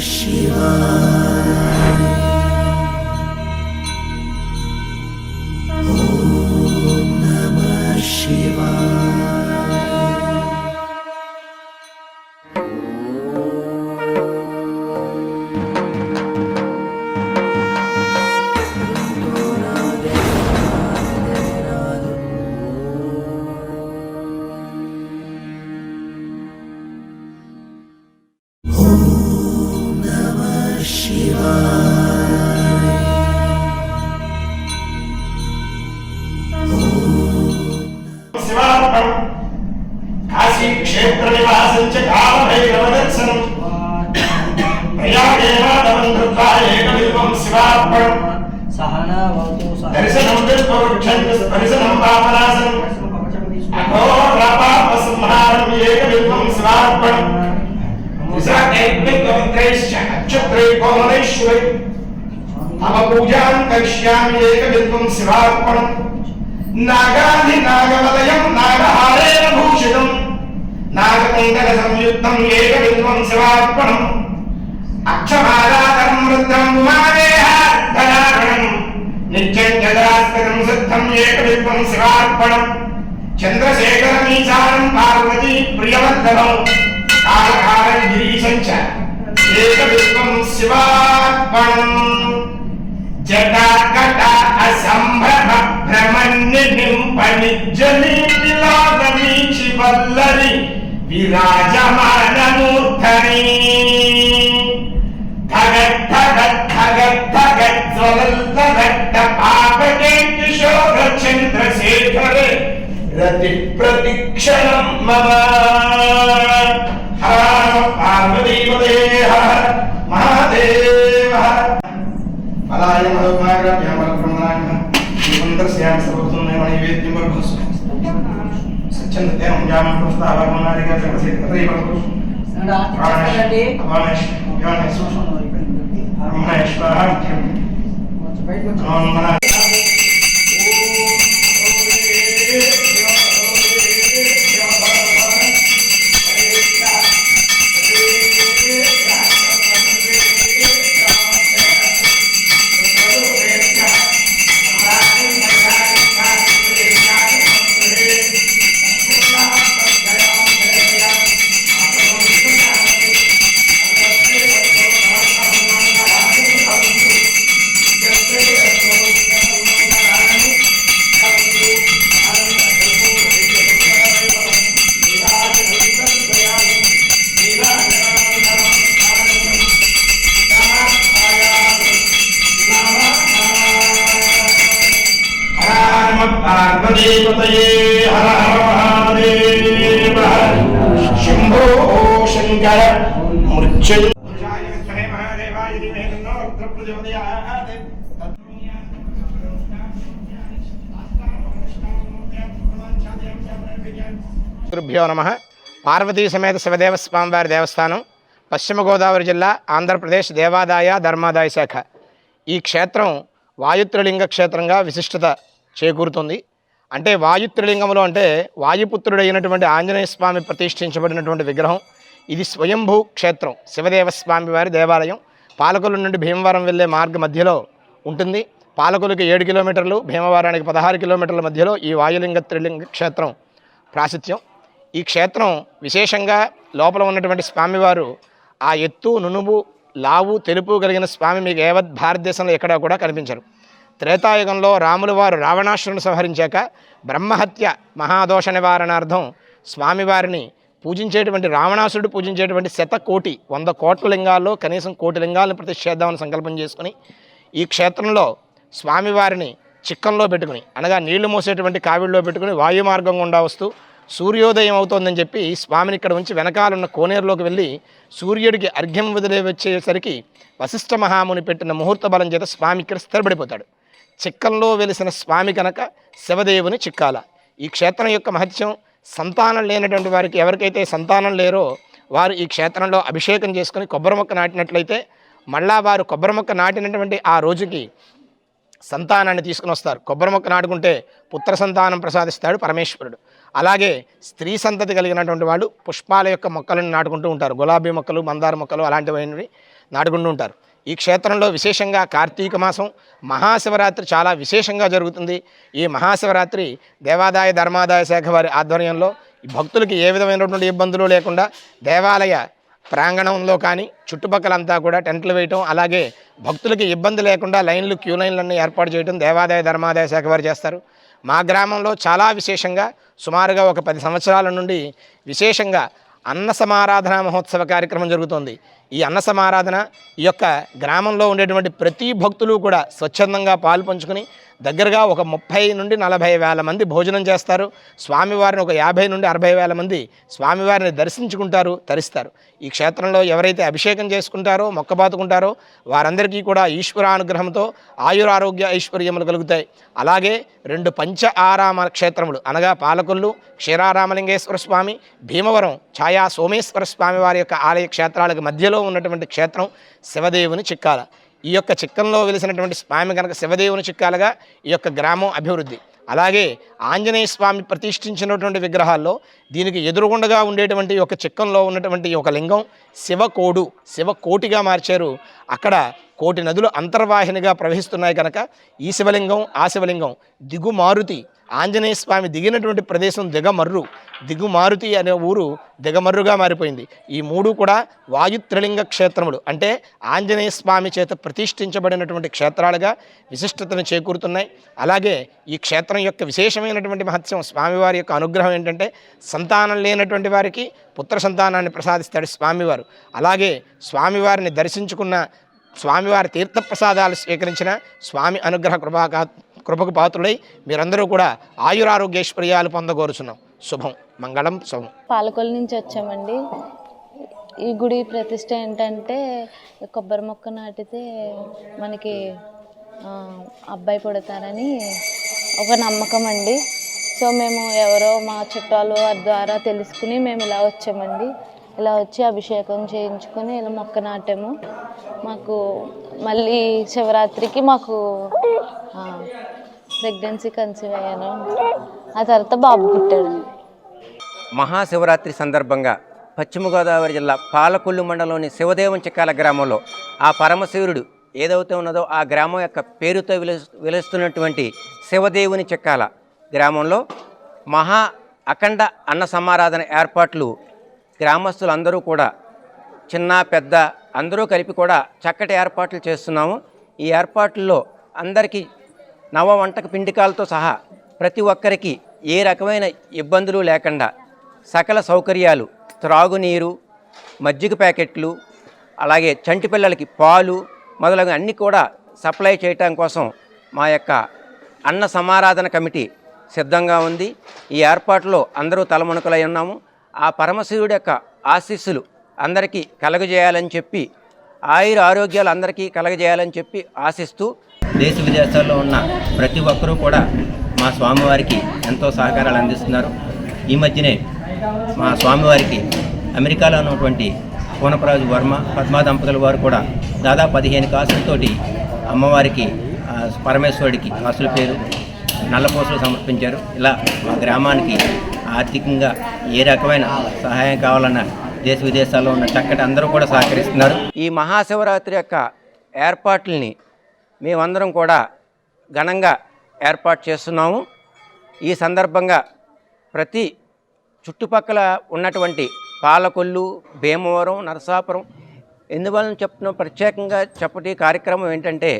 శివార్పణం क्षेत्रनिवासं च कामभैरवदर्शनम् प्रयागेनादवं कृत्वा एकविल्वं शिवार्पणम् दर्शनं विश्ववृक्षं दर्शनं पापनाशनम् अघोरापापसंहारम् एकविल्वं शिवार्पणम्। पवित्रैश्च अक्षत्रे कोमलेश्वरे। तव पूजां करिष्यामि एकविल्वं शिवार्पणम्। नागाधिनागवलयं नागहारेण भूषितम्। నాగకుండల సంయుక్తం ఏక ఏకవిల్వం శివార్పణం అక్షమాలాకరం వృద్ధం ఉమాదేహారణం నిత్యం జలాస్తరం సిద్ధం ఏక ఏకవిల్వం శివార్పణం చంద్రశేఖరమీచారం పార్వతీ ప్రియవర్ధనం కాలకాలం గిరీశం చ ఏకవిల్వం శివార్పణం జటాకట అసంభవ భ్రమణ్యనింపనిజ్జలీలాగమీచి వల్లరి విరాజమానమూర్ధని ధగత్ ధగత్ ధగత్ ధగత్ జ్వలల్తగట్ట పాపకేంటి శోభ చంద్రశేఖరే రతి ప్రతిక్షణం మమ హర పార్వతీపదే హర మహాదేవ ఫలాయ మధుమాగ్రభ్యామలక్రమణాయ శ్రీమందర్శ్యాం సర్వసున్నేమ నైవేద్యం వర్భస్సు छन्दते यामं पुस्तः अवमानादिका प्रसीत् तथैव प्राणेश प्राणेश ब्रह्मेश्वरः మన పార్వతీపతయే హర గురుభ్యో నమ పార్వతీ సమేత శివదేవ స్వామివారి దేవస్థానం పశ్చిమ గోదావరి జిల్లా ఆంధ్రప్రదేశ్ దేవాదాయ ధర్మాదాయ శాఖ ఈ క్షేత్రం వాయుత్రలింగ క్షేత్రంగా విశిష్టత చేకూరుతుంది. అంటే వాయుత్రలింగములు అంటే వాయుపుత్రుడైనటువంటి ఆంజనేయ స్వామి ప్రతిష్ఠించబడినటువంటి విగ్రహం. ఇది స్వయంభూ క్షేత్రం. శివదేవస్వామి వారి దేవాలయం. పాలకుల నుండి భీమవరం వెళ్ళే మార్గ మధ్యలో ఉంటుంది. పాలకులకి ఏడు కిలోమీటర్లు భీమవరానికి పదహారు కిలోమీటర్ల మధ్యలో ఈ వాయులింగ త్రిలింగ క్షేత్రం ప్రాశస్త్యం. ఈ క్షేత్రం విశేషంగా లోపల ఉన్నటువంటి స్వామివారు ఆ ఎత్తు నునుబు లావు తెలుపు కలిగిన స్వామి మీకు యావత్ భారతదేశంలో ఎక్కడా కూడా కనిపించరు. త్రేతాయుగంలో రాములు వారు రావణాసురుని సంహరించాక బ్రహ్మహత్య మహాదోష నివారణార్థం స్వామివారిని పూజించేటువంటి రావణాసురుడు పూజించేటువంటి శత కోటి వంద కోట్ల లింగాల్లో కనీసం కోటి లింగాలను ప్రతిష్ఠేద్దామని సంకల్పం చేసుకుని ఈ క్షేత్రంలో స్వామివారిని చిక్కంలో పెట్టుకుని అనగా నీళ్ళు మోసేటువంటి కావిడిలో పెట్టుకుని వాయు మార్గం గుండా వస్తూ సూర్యోదయం అవుతోందని చెప్పి స్వామిని ఇక్కడ ఉంచి వెనకాలన్న కోనేరులోకి వెళ్ళి సూర్యుడికి అర్ఘ్యం వదిలే వచ్చేసరికి వశిష్ఠ మహాముని పెట్టిన ముహూర్త బలం చేత స్వామి ఇక్కడ స్థిరపడిపోతాడు. చిక్కంలో వెలిసిన స్వామి కనుక శివదేవుని చిక్కాల. ఈ క్షేత్రం యొక్క మహత్యం సంతానం లేనటువంటి వారికి ఎవరికైతే సంతానం లేరో వారు ఈ క్షేత్రంలో అభిషేకం చేసుకుని కొబ్బరి మొక్క నాటినట్లయితే మళ్ళా వారు కొబ్బరి మొక్క నాటినటువంటి ఆ రోజుకి సంతానాన్ని తీసుకుని వస్తారు. కొబ్బరి మొక్క నాటుకుంటే పుత్ర సంతానం ప్రసాదిస్తాడు పరమేశ్వరుడు. అలాగే స్త్రీ సంతతి కలిగినటువంటి వాళ్ళు పుష్పాల యొక్క మొక్కలను నాటుకుంటూ ఉంటారు. గులాబీ మొక్కలు మందార మొక్కలు అలాంటివైనవి నాటుకుంటూ ఉంటారు. ఈ క్షేత్రంలో విశేషంగా కార్తీక మాసం మహాశివరాత్రి చాలా విశేషంగా జరుగుతుంది. ఈ మహాశివరాత్రి దేవాదాయ ధర్మాదాయ శాఖ వారి ఆధ్వర్యంలో ఈ భక్తులకి ఏ విధమైనటువంటి ఇబ్బందులు లేకుండా దేవాలయ ప్రాంగణంలో కానీ చుట్టుపక్కలంతా కూడా టెంట్లు వేయటం అలాగే భక్తులకి ఇబ్బంది లేకుండా లైన్లు క్యూ లైన్లన్నీ ఏర్పాటు చేయడం దేవాదాయ ధర్మాదాయ శాఖ వారు చేస్తారు. మా గ్రామంలో చాలా విశేషంగా సుమారుగా ఒక పది సంవత్సరాల నుండి విశేషంగా అన్న సమారాధన మహోత్సవ కార్యక్రమం జరుగుతోంది. ఈ అన్న సమారాధన ఈ యొక్క గ్రామంలో ఉండేటువంటి ప్రతి భక్తులు కూడా స్వచ్ఛందంగా పాలు పంచుకొని దగ్గరగా ఒక ముప్పై నుండి నలభై వేల మంది భోజనం చేస్తారు. స్వామివారిని ఒక యాభై నుండి అరవై వేల మంది స్వామివారిని దర్శించుకుంటారు తరిస్తారు. ఈ క్షేత్రంలో ఎవరైతే అభిషేకం చేసుకుంటారో మొక్కబాతుకుంటారో వారందరికీ కూడా ఈశ్వరానుగ్రహంతో ఆయురారోగ్య ఐశ్వర్యములు కలుగుతాయి. అలాగే రెండు పంచ ఆరామ క్షేత్రములు అనగా పాలకొల్లు క్షీరారామలింగేశ్వర స్వామి భీమవరం ఛాయా సోమేశ్వర స్వామి వారి యొక్క ఆలయ క్షేత్రాలకు మధ్యలో ఉన్నటువంటి క్షేత్రం శివదేవుని చిక్కాల. ఈ యొక్క చిక్కంలో వెలిసినటువంటి స్వామి కనుక శివదేవుని చిక్కాలుగా ఈ యొక్క గ్రామం అభివృద్ధి. అలాగే ఆంజనేయ స్వామి ప్రతిష్ఠించినటువంటి విగ్రహాల్లో దీనికి ఎదురుగుండగా ఉండేటువంటి ఒక చిక్కంలో ఉన్నటువంటి ఒక లింగం శివకోడు శివకోటిగా మార్చారు. అక్కడ కోటి నదులు అంతర్వాహినిగా ప్రవహిస్తున్నాయి కనుక ఈ శివలింగం ఆ శివలింగం దిగుమారుతి ఆంజనేయ స్వామి దిగినటువంటి ప్రదేశం దిగమర్రు దిగుమారుతి అనే ఊరు దిగమర్రుగా మారిపోయింది. ఈ మూడు కూడా వాయుత్రలింగ క్షేత్రములు. అంటే ఆంజనేయ స్వామి చేత ప్రతిష్ఠించబడినటువంటి క్షేత్రాలుగా విశిష్టతను చేకూరుతున్నాయి. అలాగే ఈ క్షేత్రం యొక్క విశేషమైనటువంటి మహత్యం స్వామివారి యొక్క అనుగ్రహం ఏంటంటే సంతానం లేనటువంటి వారికి పుత్ర సంతానాన్ని ప్రసాదిస్తాడు స్వామివారు. అలాగే స్వామివారిని దర్శించుకున్న స్వామివారి తీర్థప్రసాదాలు స్వీకరించిన స్వామి అనుగ్రహ కృపాకా కృపకు పాత్రులై మీరందరూ కూడా ఆయురారోగ్యైశ్వర్యాలు పొందగోరుచున్నాం. శుభం. మంగళం. శుభం. పాలకొల్లు నుంచి వచ్చామండి. ఈ గుడి ప్రతిష్ట ఏంటంటే కొబ్బరి మొక్క నాటితే మనకి అబ్బాయి పుడతారని ఒక నమ్మకం అండి. సో మేము ఎవరో మా చుట్టాలు వారి ద్వారా తెలుసుకుని మేము ఇలా వచ్చామండి. ఇలా వచ్చి అభిషేకం చేయించుకొని ఇలా మొక్క నాటాము. మాకు మళ్ళీ శివరాత్రికి మాకు ప్రెగ్నెన్సీ కన్సీవ్ అయ్యాను. ఆ తర్వాత బాబు పుట్టాడు. మహాశివరాత్రి సందర్భంగా పశ్చిమ గోదావరి జిల్లా పాలకొల్లు మండలంలోని శివదేవం చిక్కాల గ్రామంలో ఆ పరమశివుడు ఏదైతే ఉన్నదో ఆ గ్రామం యొక్క పేరుతో విలు విలుస్తున్నటువంటి శివదేవుని చిక్కాల గ్రామంలో మహా అఖండ అన్న సమారాధన ఏర్పాట్లు గ్రామస్తులందరూ కూడా చిన్న పెద్ద అందరూ కలిపి కూడా చక్కటి ఏర్పాట్లు చేస్తున్నాము. ఈ ఏర్పాట్లలో అందరికీ నవ వంటక పిండికాలతో సహా ప్రతి ఒక్కరికి ఏ రకమైన ఇబ్బందులు లేకుండా సకల సౌకర్యాలు త్రాగునీరు మజ్జిగ ప్యాకెట్లు అలాగే చంటి పిల్లలకి పాలు మొదలగు అన్నీ కూడా సప్లై చేయటం కోసం మా యొక్క అన్న సమారాధన కమిటీ సిద్ధంగా ఉంది. ఈ ఏర్పాటులో అందరూ తలమునకలై ఉన్నాము. ఆ పరమశివుడి యొక్క ఆశీస్సులు అందరికీ కలగజేయాలని చెప్పి ఆయుర ఆరోగ్యాలు అందరికీ కలగజేయాలని చెప్పి ఆశిస్తూ దేశ విదేశాల్లో ఉన్న ప్రతి ఒక్కరూ కూడా మా స్వామివారికి ఎంతో సహకారాలు అందిస్తున్నారు. ఈ మధ్యనే మా స్వామివారికి అమెరికాలో ఉన్నటువంటి కోనపరాజు వర్మ పద్మా దంపతుల వారు కూడా దాదాపు పదిహేను కాసులతోటి అమ్మవారికి పరమేశ్వరుడికి కాసుల పేరు నల్లపూసలు సమర్పించారు. ఇలా మా గ్రామానికి ఆర్థికంగా ఏ రకమైన సహాయం కావాలన్నా దేశ విదేశాల్లో ఉన్న చక్కటి అందరూ కూడా సహకరిస్తున్నారు. ఈ మహాశివరాత్రి యొక్క ఏర్పాట్లని మేమందరం కూడా ఘనంగా ఏర్పాటు చేస్తున్నాము. ఈ సందర్భంగా ప్రతి చుట్టుపక్కల ఉన్నటువంటి పాలకొల్లు భీమవరం నరసాపురం ఎందువలన చెప్తున్న? ప్రత్యేకంగా చెప్పటి కార్యక్రమం ఏంటంటే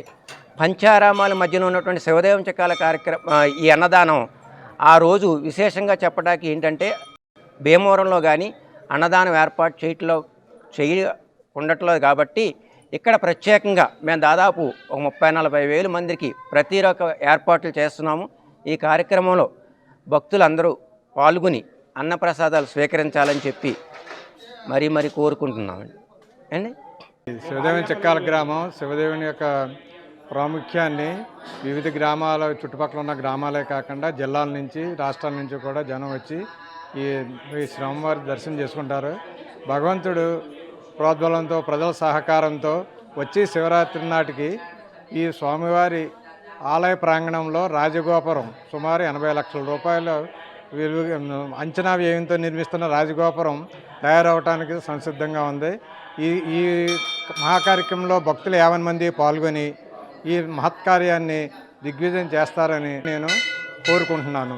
పంచారామాల మధ్యలో ఉన్నటువంటి శివదేవం చక్రాల కార్యక్రమం ఈ అన్నదానం ఆ రోజు విశేషంగా చెప్పడానికి ఏంటంటే భీమవరంలో కానీ అన్నదానం ఏర్పాటు చేయట్లో చేయ ఉండట్లేదు కాబట్టి ఇక్కడ ప్రత్యేకంగా మేము దాదాపు ఒక ముప్పై నలభై వేల మందికి ప్రతి రక ఏర్పాట్లు చేస్తున్నాము. ఈ కార్యక్రమంలో భక్తులందరూ పాల్గొని అన్నప్రసాదాలు స్వీకరించాలని చెప్పి మరీ మరీ కోరుకుంటున్నామండి. అండి శివదేవుని చెక్కాల గ్రామం శివదేవుని యొక్క ప్రాముఖ్యాన్ని వివిధ గ్రామాల చుట్టుపక్కల ఉన్న గ్రామాలే కాకుండా జిల్లాల నుంచి రాష్ట్రాల నుంచి కూడా జనం వచ్చి ఈ ఈ స్వామివారి దర్శనం చేసుకుంటారు. భగవంతుడు ప్రోద్బలంతో ప్రజల సహకారంతో వచ్చి శివరాత్రి నాటికి ఈ స్వామివారి ఆలయ ప్రాంగణంలో రాజగోపురం సుమారు ఎనభై లక్షల రూపాయలు విలువ అంచనా వ్యయంతో నిర్మిస్తున్న రాజగోపురం తయారవటానికి సంసిద్ధంగా ఉంది. ఈ ఈ మహాకార్యక్రమంలో భక్తులు యావన్ మంది పాల్గొని ఈ మహత్కార్యాన్ని దిగ్విజయం చేస్తారని నేను కోరుకుంటున్నాను.